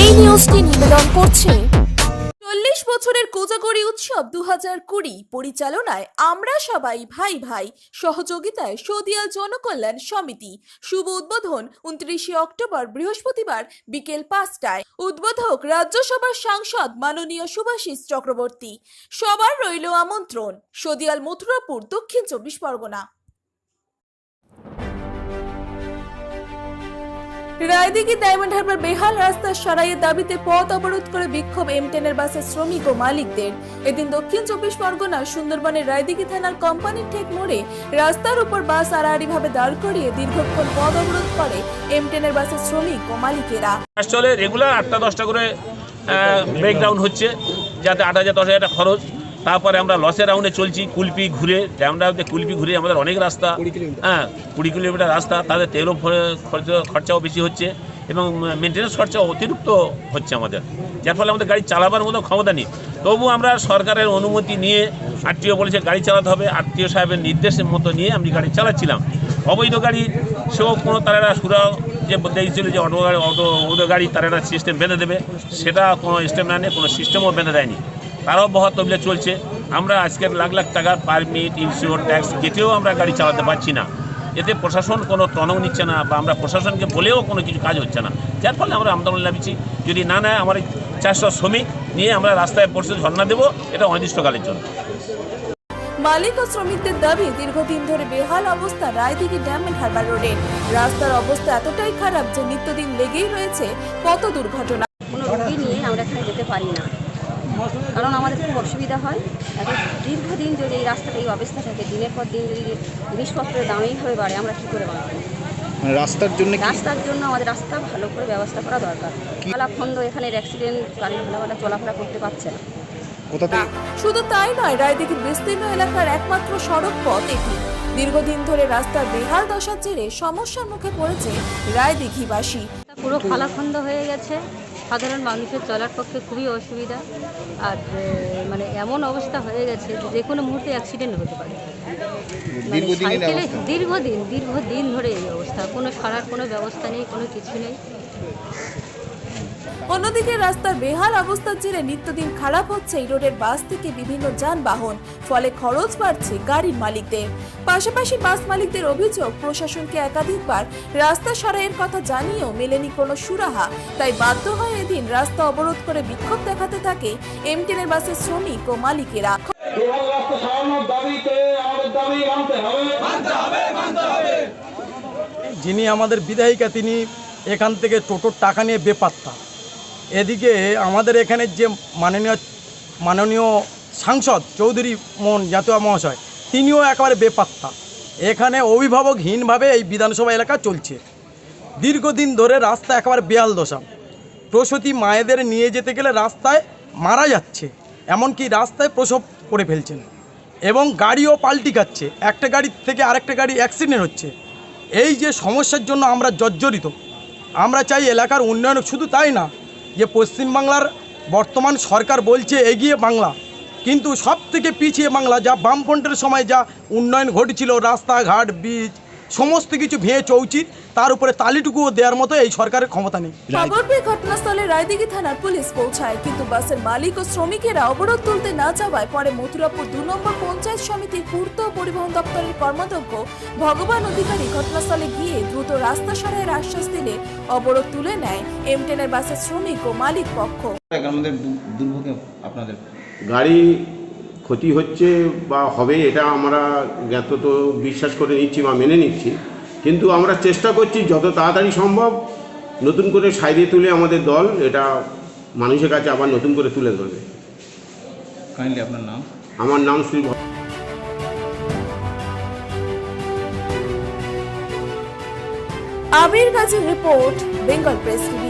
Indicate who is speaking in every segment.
Speaker 1: এই নিউজটি নিবেদন করছে বছরের কোজাগরি উৎসব দু হাজার কুড়ি পরিচালনায় আমরা সবাই ভাই ভাই সহযোগিতায় সদিয়াল জনকল্যাণ সমিতি শুভ উদ্বোধন উনত্রিশে অক্টোবর বৃহস্পতিবার বিকেল পাঁচটায়। উদ্বোধক রাজ্যসভার সাংসদ মাননীয় সুভাষিস চক্রবর্তী। সবার রইল আমন্ত্রণ। সদিয়াল মথুরাপুর দক্ষিণ চব্বিশ পরগনা। রায়দিঘি ডায়মন্ড হারবার বেহাল রাস্তার সারাইয়ের দাবিতে পথ অবরোধ করে বিক্ষোভ এম টেনের বাসের শ্রমিক ও মালিকদের। এদিন দক্ষিণ চব্বিশ পরগনা, সুন্দরবনের রায়দিঘি থানার কোম্পানির ঠেক মোড়ে রাস্তার উপর বাস আড়াআড়িভাবে দাঁড় করিয়ে দীর্ঘক্ষণ পথ অবরোধ করে এম টেনের বাসের শ্রমিক ও মালিকেরা।
Speaker 2: চলে, রেগুলার আটটা দশটা করে ব্রেকডাউন হচ্ছে, যাতে আট হাজার, দশ হাজার খরচ। তারপরে আমরা লসের রাউন্ডে চলছি কুলপি ঘুরে আমরা কুলপি ঘুরে আমাদের অনেক রাস্তা। হ্যাঁ কুড়ি কিলোমিটার রাস্তা তাদের তেলও খরচ খরচাও বেশি হচ্ছে এবং মেনটেন্যান্স খরচা অতিরিক্ত হচ্ছে আমাদের। যার ফলে আমাদের গাড়ি চালাবার মতো ক্ষমতা নেই। তবু আমরা সরকারের অনুমতি নিয়ে আত্মীয় বলেছে গাড়ি চালাতে হবে। আত্মীয় সাহেবের নির্দেশের মতো নিয়ে আমি গাড়ি চালাচ্ছিলাম। অবৈধ গাড়ি সেও কোনো তারা সুরা যে দিয়েছিল যে অটো গাড়ি অটো অটো গাড়ি তারা সিস্টেম বেঁধে দেবে সেটা কোনো সিস্টেম না নিয়ে কোনো সিস্টেমও বেঁধে দেয়নি। তারাও বহত তবলে চলছে। আমরা আজকের লাখ লাখ টাকার পারমিট ইন্স্যুর ট্যাক্স কেটেও আমরা গাড়ি চালাতে পারছি না। এতে প্রশাসন কোনো টনক নিচ্ছে না বা আমরা প্রশাসনকে বলেও কোনো কিছু কাজ হচ্ছে না। যার ফলে আমরা আন্দোলন নামিয়েছি যদি না নেয় আমার চারশো শ্রমিক নিয়ে আমরা রাস্তায় পড়ছে ধর্ণা দেবো এটা অনির্দিষ্টকালের জন্য।
Speaker 1: মালিক ও শ্রমিকদের দাবি দীর্ঘদিন ধরে বেহাল অবস্থা রায়দিঘি ডায়মন্ড হারবার রোডে। রাস্তার অবস্থা এতটাই খারাপ যে নিত্যদিন লেগেই রয়েছে কত দুর্ঘটনা।
Speaker 3: কোনো রুগী নিয়ে আমরা এখানে যেতে পারি না। কারণ আমাদের খুব অসুবিধা হয়। এখন দীর্ঘদিন যদি এই রাস্তাটা এই অবস্থা থাকে দিনের পর দিন যদি জিনিসপত্রের দামেই হয়ে বাড়ে আমরা কী করে বাঁচবো?
Speaker 4: মানে রাস্তার জন্য
Speaker 3: রাস্তার জন্য আমাদের রাস্তা ভালো করে ব্যবস্থা করা দরকার। পালাখন্দ এখানে অ্যাক্সিডেন্ট গাড়ি ভালোভাবে চলাফেরা করতে পারছে না।
Speaker 1: শুধু তাই নয় রায়দিঘির বিস্তীর্ণ এলাকার একমাত্র সড়ক পথ এটি। দীর্ঘদিন ধরে রাস্তার বেহাল দশার জেরে সমস্যার মুখে পড়েছে রায়দিঘিবাসী।
Speaker 5: পুরো খালাখন্দ হয়ে গেছে। সাধারণ মানুষের চলার পক্ষে খুবই অসুবিধা। আর মানে এমন অবস্থা হয়ে গেছে যে যে কোনো মুহূর্তে অ্যাক্সিডেন্ট হতে পারে। মানে সাইকেলে দীর্ঘদিন দীর্ঘদিন ধরে এই অবস্থা। কোনো সারার কোনো ব্যবস্থা নেই কোনো কিছু নেই।
Speaker 1: অন্যদিকে রাস্তার বেহাল অবস্থার জেরে নিত্যদিন খারাপ হচ্ছে এই রোডের বাস থেকে বিভিন্ন যানবাহন ফলে খরচ বাড়ছে গাড়ির মালিকদের। পাশাপাশি বাস মালিকদের অভিযোগ প্রশাসনকে একাধিকবার রাস্তা সারাইয়ের কথা জানিয়েও মেলেনি কোনো সুরাহা। তাই বাধ্য হয়ে এদিন রাস্তা অবরোধ করে বিক্ষোভ দেখাতে থাকে এমটিনের বাসের শ্রমিক ও মালিকেরা।
Speaker 6: যিনি আমাদের বিধায়িকা তিনি এখান থেকে টোটোর টাকা নিয়ে বেপাত্তা। এদিকে আমাদের এখানে যে মাননীয় মাননীয় সাংসদ চৌধুরী মোহন জাতীয় মহাশয়, তিনিও একেবারে বেপাত্তা। এখানে অভিভাবকহীনভাবে এই বিধানসভা এলাকা চলছে। দীর্ঘদিন ধরে রাস্তা একেবারে বেয়াল দশা। প্রসূতি মায়েদের নিয়ে যেতে গেলে রাস্তায় মারা যাচ্ছে, এমনকি রাস্তায় প্রসব করে ফেলছেন। এবং গাড়িও পাল্টি খাচ্ছে, একটা গাড়ি থেকে আরেকটা গাড়ি অ্যাক্সিডেন্ট হচ্ছে। এই যে সমস্যার জন্য আমরা জর্জরিত। আমরা চাই এলাকার উন্নয়ন, শুধু তাই না যে পশ্চিমবাংলার বর্তমান সরকার বলছে এগিয়ে বাংলা। কিন্তু সব থেকে পিছিয়ে বাংলা, যা বামফ্রন্টের সময় যা উন্নয়ন ঘটেছিল, রাস্তাঘাট বীজ সমস্ত কিছু ভেঙে চৌচির তার উপরে তালিটুকুও দেওয়ার মতো এই সরকারের ক্ষমতা নেই।
Speaker 1: খবর পেয়ে ঘটনাস্থলে রায়দিঘি থানার পুলিশ পৌঁছায় কিন্তু বাসের মালিক ও শ্রমিকেরা অবরোধ তুলতে না যাওয়ায় পরে মথুরাপুর দু নম্বর পঞ্চায়েত সমিতির পূর্ত ও পরিবহন দপ্তরের কর্মাধ্যক্ষ ভগবান অধিকারী ঘটনাস্থলে গিয়ে দ্রুত রাস্তা সারাইয়ের আশ্বাস দিলে অবরোধ তুলে নেয় এম এমটেনের বাসের শ্রমিক ও মালিক পক্ষ।
Speaker 4: আমাদের দুর্ভোগে আপনাদের
Speaker 7: গাড়ি ক্ষতি হচ্ছে বা হবে এটা আমরা জ্ঞাত তো বিশ্বাস করে নিচ্ছি বা মেনে নিচ্ছি। কিন্তু আমরা চেষ্টা করছি যত তাড়াতাড়ি সম্ভব নতুন করে সাইডে তুলে আমাদের দল এটা মানুষের কাছে আবার নতুন করে তুলে ধরবে।
Speaker 4: কাইন্ডলি আপনার নাম?
Speaker 7: আমার নাম শ্রী আমির
Speaker 1: আবির গাজীর রিপোর্ট বেঙ্গল প্রেস টিভি।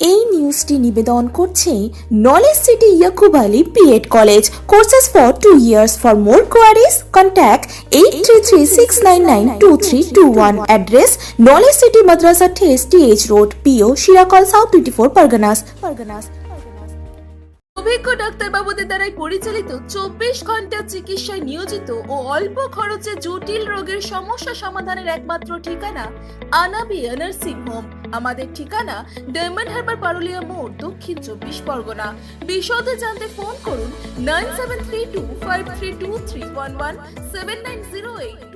Speaker 1: এই নিউজটি নিবেদন করছে knowledge city Yakub Ali BEd college courses for two years for more queries contact eight three three six nine nine two three two one address knowledge city মাদ্রাসা ঠেস TH road PO Shirakol south twenty four Parganas Parganas অভিজ্ঞ ডাক্তারবাবুদের দ্বারাই পরিচালিত চব্বিশ ঘণ্টা চিকিৎসায় নিয়োজিত ও অল্প খরচে জটিল রোগের সমস্যা সমাধানের একমাত্র ঠিকানা আনাবিয়া নার্সিং হোম। আমাদের ঠিকানা ডায়মন্ড হারবার পারুলিয়া মোড়, দক্ষিণ চব্বিশ পরগনা। বিশদে জানতে ফোন করুন nine seven three two five three two three one one seven nine zero eight